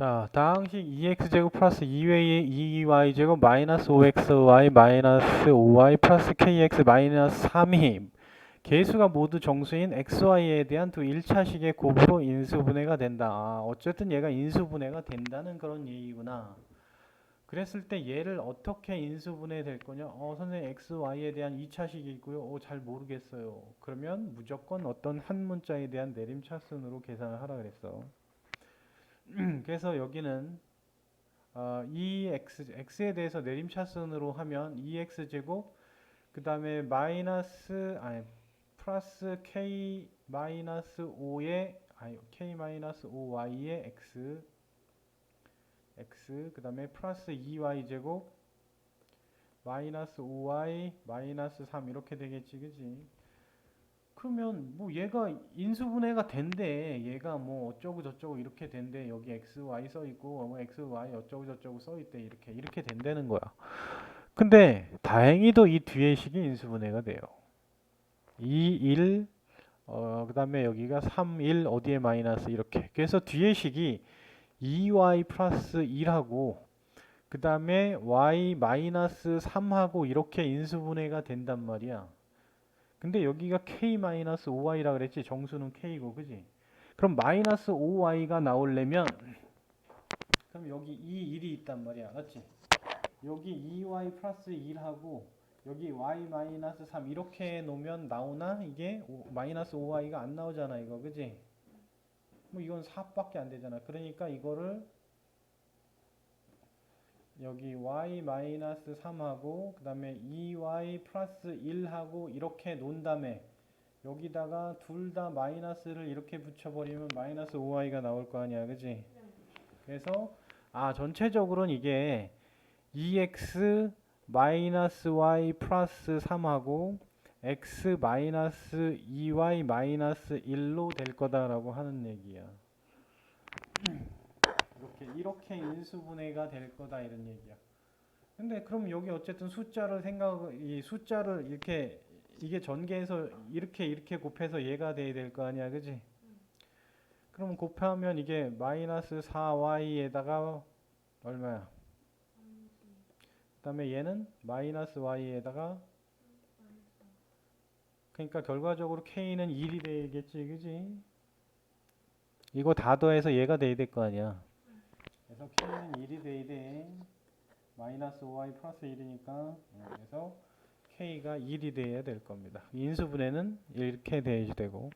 자, 다항식 2x제곱 플러스 2y, 2y제곱 마이너스 5xy 마이너스 5y 플러스 kx 마이너스 3이 개수가 모두 정수인 xy에 대한 두 1차식의 곱으로 인수분해가 된다. 아, 어쨌든 얘가 인수분해가 된다는 그런 얘기구나. 그랬을 때 얘를 어떻게 인수분해 될 거냐? 어, 선생님 xy에 대한 2차식이 있고요. 어, 잘 모르겠어요. 그러면 무조건 어떤 한 문자에 대한 내림차순으로 계산을 하라 그랬어. 그래서 여기는 어, 2x x에 대해서 내림차순으로 하면 2x 제곱 그 다음에 마이너스 아니 플러스 k 마이너스 5의 아니 k 마이너스 5y의 x x 그 다음에 플러스 2y 제곱 마이너스 5y 마이너스 3 이렇게 되겠지 그지 그러면 뭐 얘가 인수분해가 된대. 얘가 뭐 어쩌고 저쩌고 이렇게 된대. 여기 x y 써 있고 뭐 x y 어쩌고 저쩌고 써 있대. 이렇게 이렇게 된다는 거야. 근데 다행히도 이 뒤에 식이 인수분해가 돼요. 2 1 어, 그 다음에 여기가 3 1 어디에 마이너스 이렇게. 그래서 뒤에 식이 2y 플러스 1하고 그 다음에 y 마이너스 3하고 이렇게 인수분해가 된단 말이야 근데 여기가 k 마이너스 5y라 그랬지? 정수는 k고 그지? 그럼 마이너스 5y가 나오려면 그럼 여기 이 1이 있단 말이야. 맞지? 여기 2y 플러스 1하고 여기 y 마이너스 3 이렇게 놓으면 나오나? 이게 오- 마이너스 5y가 안 나오잖아 이거. 그지? 뭐 이건 4밖에 안 되잖아. 그러니까 이거를 여기 y 마이너스 3하고 그 다음에 2y 플러스 1하고 이렇게 놓은 다음에 여기다가 둘 다 마이너스를 이렇게 붙여버리면 마이너스 5y가 나올 거 아니야. 그지 그래서 아 전체적으로는 이게 2x 마이너스 y 플러스 3하고 x 마이너스 2y 마이너스 1로 될 거다라고 하는 얘기야 이렇게 인수분해가 될 거다 이런 얘기야. 근데 그럼 여기 어쨌든 숫자를 생각 이 숫자를 이렇게 이게 전개해서 이렇게 이렇게 곱해서 얘가 돼야 될 거 아니야, 그지? 그럼 곱하면 이게 마이너스 4y에다가 얼마야? 그 다음에 얘는 마이너스 y에다가 그러니까 결과적으로 k는 1이 되겠지, 그지? 이거 다 더해서 얘가 돼야 될 거 아니야. 그래서 k는 1이 돼야 돼. 마이너스 5y 플러스 1이니까 그래서 k가 1이 돼야 될 겁니다. 인수분해는 이렇게 돼야 되고